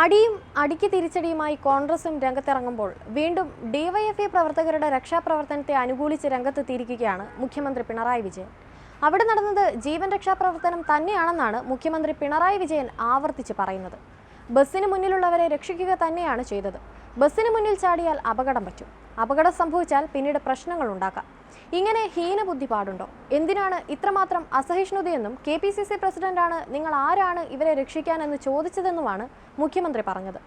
അടിയും അടിക്ക് തിരിച്ചടിയുമായി കോൺഗ്രസും രംഗത്തിറങ്ങുമ്പോൾ വീണ്ടും ഡിവൈഎഫ്ഐ പ്രവർത്തകരുടെ രക്ഷാപ്രവർത്തനത്തെ അനുകൂലിച്ച് രംഗത്തെത്തിയിരിക്കുകയാണ് മുഖ്യമന്ത്രി പിണറായി വിജയൻ. അവിടെ നടന്നത് ജീവൻ രക്ഷാപ്രവർത്തനം തന്നെയാണെന്നാണ് മുഖ്യമന്ത്രി പിണറായി വിജയൻ ആവർത്തിച്ച് പറയുന്നത്. ബസ്സിന് മുന്നിലുള്ളവരെ രക്ഷിക്കുക തന്നെയാണ് ചെയ്തത്. ബസ്സിന് മുന്നിൽ ചാടിയാൽ അപകടം പറ്റും. അപകടം സംഭവിച്ചാൽ പിന്നീട് പ്രശ്നങ്ങൾ ഉണ്ടാക്കാം. ഇങ്ങനെ ഹീനബുദ്ധി പാടുണ്ടോ എന്തിനാണ് ഇത്രമാത്രം അസഹിഷ്ണുതയെന്നും കെ പി സി സി പ്രസിഡന്റാണ് നിങ്ങൾ ആരാണ് ഇവരെ രക്ഷിക്കാനെന്ന് ചോദിച്ചതെന്നുമാണ് മുഖ്യമന്ത്രി പറഞ്ഞത്.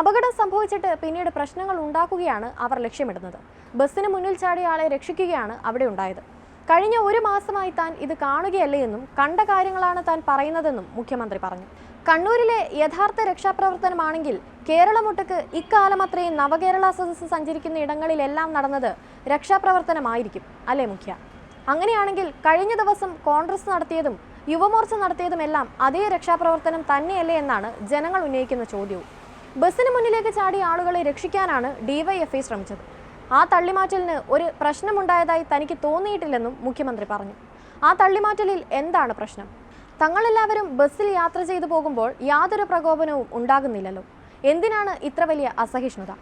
അപകടം സംഭവിച്ചിട്ട് പിന്നീട് പ്രശ്നങ്ങൾ ഉണ്ടാക്കുകയാണ് അവർ ലക്ഷ്യമിടുന്നത്. ബസ്സിന് മുന്നിൽ ചാടിയ ആളെ രക്ഷിക്കുകയാണ് അവിടെ ഉണ്ടായത്. കഴിഞ്ഞ ഒരു മാസമായി താൻ ഇത് കാണുകയല്ലേ എന്നും കണ്ട കാര്യങ്ങളാണ് താൻ പറയുന്നതെന്നും മുഖ്യമന്ത്രി പറഞ്ഞു. കണ്ണൂരിലെ യഥാർത്ഥ രക്ഷാപ്രവർത്തനമാണെങ്കിൽ കേരളമൊട്ടക്ക് ഇക്കാലം അത്രയും നവകേരള സദസ്സ് സഞ്ചരിക്കുന്ന ഇടങ്ങളിലെല്ലാം നടന്നത് രക്ഷാപ്രവർത്തനമായിരിക്കും അല്ലേ മുഖ്യ? അങ്ങനെയാണെങ്കിൽ കഴിഞ്ഞ ദിവസം കോൺഗ്രസ് നടത്തിയതും യുവമോർച്ച നടത്തിയതുമെല്ലാം അതേ രക്ഷാപ്രവർത്തനം തന്നെയല്ലേ എന്നാണ് ജനങ്ങൾ ഉന്നയിക്കുന്ന ചോദ്യവും. ബസ്സിന് മുന്നിലേക്ക് ചാടിയ ആളുകളെ രക്ഷിക്കാനാണ് ഡിവൈഎഫ്ഐ ശ്രമിച്ചത്. ആ തള്ളിമാറ്റലിന് ഒരു പ്രശ്നമുണ്ടായതായി തനിക്ക് തോന്നിയിട്ടില്ലെന്നും മുഖ്യമന്ത്രി പറഞ്ഞു. ആ തള്ളിമാറ്റലിൽ എന്താണ് പ്രശ്നം? തങ്ങളെല്ലാവരും ബസ്സിൽ യാത്ര ചെയ്തു പോകുമ്പോൾ യാതൊരു പ്രകോപനവും ഉണ്ടാകുന്നില്ലല്ലോ. എന്തിനാണ് ഇത്ര വലിയ അസഹിഷ്ണുത?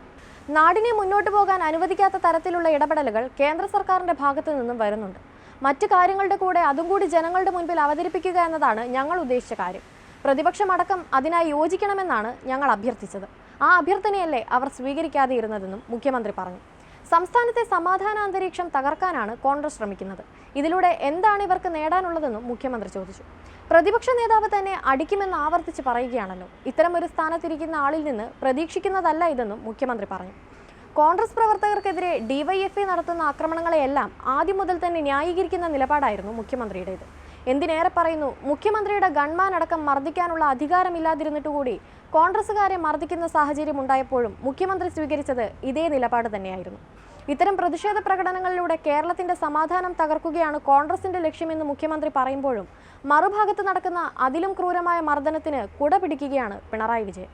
നാടിനെ മുന്നോട്ട് പോകാൻ അനുവദിക്കാത്ത തരത്തിലുള്ള ഇടപെടലുകൾ കേന്ദ്ര സർക്കാരിന്റെ ഭാഗത്തു നിന്നും വരുന്നുണ്ട്. മറ്റു കാര്യങ്ങളുടെ കൂടെ അതും കൂടി ജനങ്ങളുടെ മുൻപിൽ അവതരിപ്പിക്കുക എന്നതാണ് ഞങ്ങൾ ഉദ്ദേശിച്ച കാര്യം. പ്രതിപക്ഷമടക്കം അതിനായി യോജിക്കണമെന്നാണ് ഞങ്ങൾ അഭ്യർത്ഥിച്ചത്. ആ അഭ്യർത്ഥനയല്ലേ അവർ സ്വീകരിക്കാതെ ഇരുന്നതെന്നും മുഖ്യമന്ത്രി പറഞ്ഞു. സംസ്ഥാനത്തെ സമാധാന അന്തരീക്ഷം തകർക്കാനാണ് കോൺഗ്രസ് ശ്രമിക്കുന്നത്. ഇതിലൂടെ എന്താണ് ഇവർക്ക് നേടാനുള്ളതെന്നും മുഖ്യമന്ത്രി ചോദിച്ചു. പ്രതിപക്ഷ നേതാവ് തന്നെ അടിക്കുമെന്ന് ആവർത്തിച്ച് പറയുകയാണല്ലോ. ഒരു സ്ഥാനത്തിരിക്കുന്ന ആളിൽ നിന്ന് പ്രതീക്ഷിക്കുന്നതല്ല ഇതെന്നും മുഖ്യമന്ത്രി പറഞ്ഞു. കോൺഗ്രസ് പ്രവർത്തകർക്കെതിരെ ഡിവൈഎഫ്ഐ നടത്തുന്ന ആക്രമണങ്ങളെയെല്ലാം ആദ്യം മുതൽ തന്നെ ന്യായീകരിക്കുന്ന നിലപാടായിരുന്നു മുഖ്യമന്ത്രിയുടേത്. എന്തിനേറെ പറയുന്നു മുഖ്യമന്ത്രിയുടെ ഗൺമാൻ അടക്കം മർദ്ദിക്കാനുള്ള അധികാരമില്ലാതിരുന്നിട്ട് കൂടി കോൺഗ്രസുകാരെ മർദ്ദിക്കുന്ന സാഹചര്യം ഉണ്ടായപ്പോഴും മുഖ്യമന്ത്രി സ്വീകരിച്ചത് ഇതേ നിലപാട് തന്നെയായിരുന്നു. ഇത്തരം പ്രതിഷേധ പ്രകടനങ്ങളിലൂടെ കേരളത്തിന്റെ സമാധാനം തകർക്കുകയാണ് കോൺഗ്രസിന്റെ ലക്ഷ്യമെന്ന് മുഖ്യമന്ത്രി പറയുമ്പോഴും മറുഭാഗത്ത് നടക്കുന്ന അതിലും ക്രൂരമായ മർദ്ദനത്തിന് കുട പിടിക്കുകയാണ് പിണറായി വിജയൻ.